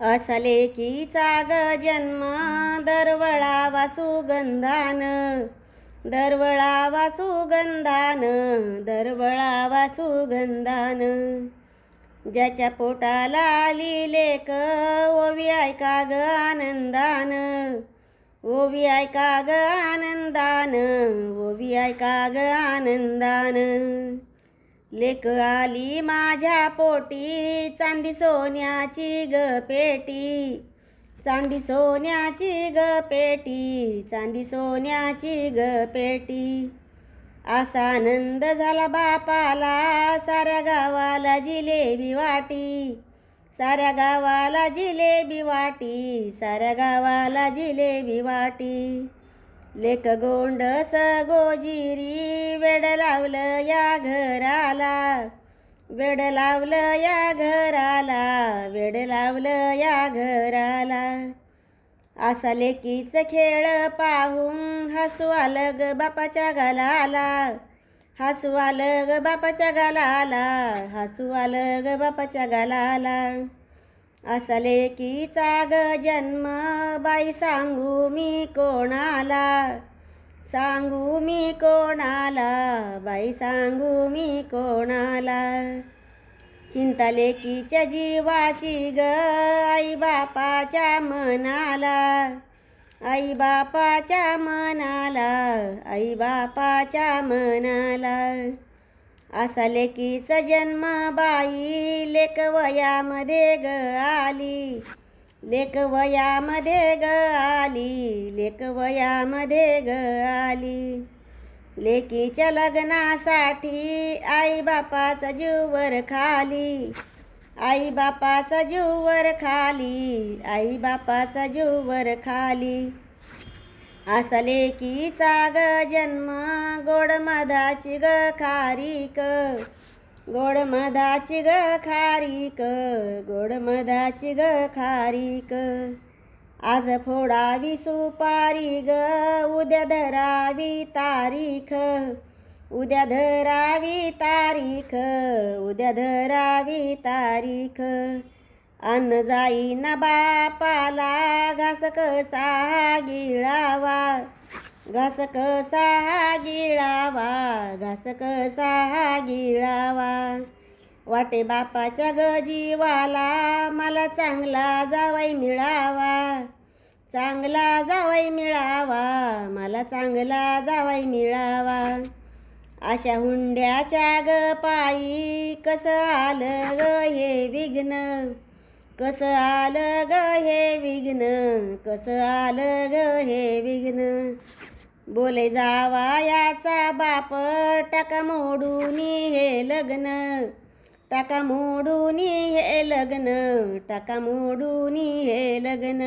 असले कीचा ग जन्म दरवळावा सुगंधान. दरवळावा सुगंधान दरवळावा सुगंधान. ज्याच्या पोटाला आली लेक ओवी ऐका ग आनंदान. ओवी ऐका ग आनंदान ओवी ऐका ग आनंदान. लेख आली माझ्या पोटी चांदी सोन्याची ग पेटी. चांदी सोन्याची ग पेटी चांदी सोन्याची ग पेटी. असा आनंद झाला बापाला साऱ्या गावाला जिलेबी वाटी. साऱ्या गावाला जिलेबी वाटी साऱ्या गावाला जिलेबी वाटी. लेक गोंडस गोजिरी वेड लावलं या घराला. वेड लावलं या घराला वेड लावलं या घराला. असा लेकीच खेळ पाहून हसू आलं ग बापाच्या गालाला. हसू आलं ग बापाच्या गालाला हसू आलं ग बापाच्या गालाला. असले लेकीचा ग जन्म बाई सांगू मी कोणाला? सांगू मी कोणाला? बाई सांगू मी कोणाला? चिंता लेकीच्या जीवाची ग आई बापाच्या मनाला. आई बापाच्या मनाला आई बापाच्या मनाला. असा लेकीचा जन्म बाई लेक वयामध्ये ग आली. लेक वयामध्ये ग आली. लेक वयामध्ये ग आली. लेकीच्या लग्नासाठी आई बापाचा जीववर खाली. आई बापाचा जीववर खाली. आई बापाचा जीववर खाली. असले की ग जन्म गोड मधाची ग खारीक. गोड मधाची ग खारीक गोड मधाची ग खारीक. आज फोडावी सुपारी ग उद्या धरावी तारीख. उद्या धरावी तारीख उद्या धरावी तारीख. अन्न जाई ना बापाला घास कसा गिळावा. घास कसा गिळावा घास कसा गिळावा. वाटे बापाच्या ग जीवाला मला चांगला जावाई मिळावा. चांगला जावाई मिळावा मला चांगला जावाई मिळावा. अशा हुंड्याच्या ग पायी कसं आलं ग हे विघ्न? कसं आलं ग हे विघ्न? कसं आलं ग हे विघ्न? बोले जावा याचा बाप टाका मोडून हे लग्न. टाका मोडून हे लग्न टाका मोडून हे लग्न.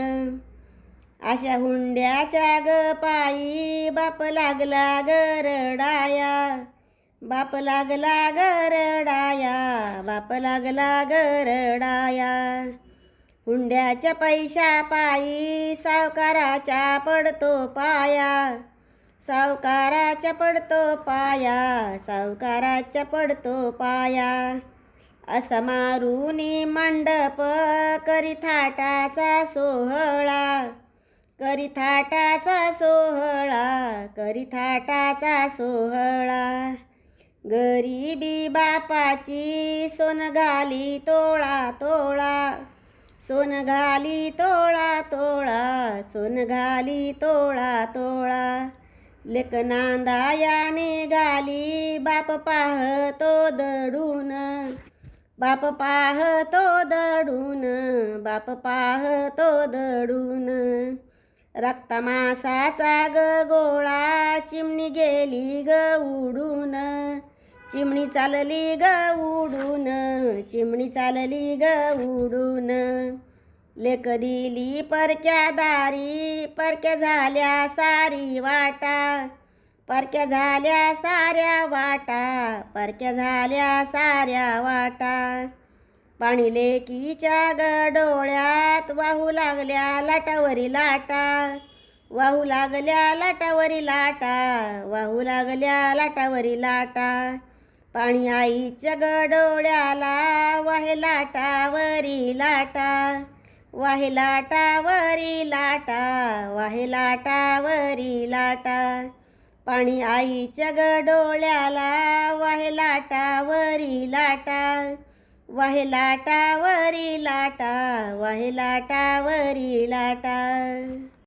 अशा हुंड्याच्या ग पायी बाप लागला गरडाया बाप लागला गरडाया बाप लागला गरडाया हुंड्याच्या पैशा पायी सावकाराच्या पडतो पाया. सावकाराच्या पडतो पाया सावकाराच्या पडतो पाया. असा मारुनी मंडप करी थाटाचा सोहळा. करी थाटाचा सोहळा करी थाटाचा सोहळा. गरिबी बापाची सोन घाली तोळा तोळा. सोन घाली तोळा तोळा सोन घाली तोळा तोळा. लेक नांदायाने गाली बाप पाहतो दडून. बाप पाहतो दडून बाप पाहतो दडून. रक्तमासाचा ग गोळा चिमणी गेली ग उडून. चिमणी चालली ग उडून चिमणी चालली ग उडून. लेक दिली परक्या दारी परक्या झाल्या सारी वाटा. परक्या झाल्या साऱ्या वाटा परक्या झाल्या साऱ्या वाटा. पाणी लेकीच्या ग वाहू लागल्या लाटावरी लाटा. वाहू लागल्या लाटावरी लाटा वाहू लागल्या लाटावरी लाटा. पाणी आईच्या ग डोळ्याला वाहे लाटावरी लाटा वाहे लाटावरी लाटा वाहे लाटावरी लाटा. पाणी आईच्या ग डोळ्याला वाहे लाटावरी लाटा वाहे लाटावरी लाटा वाहे लाटावरी लाटा.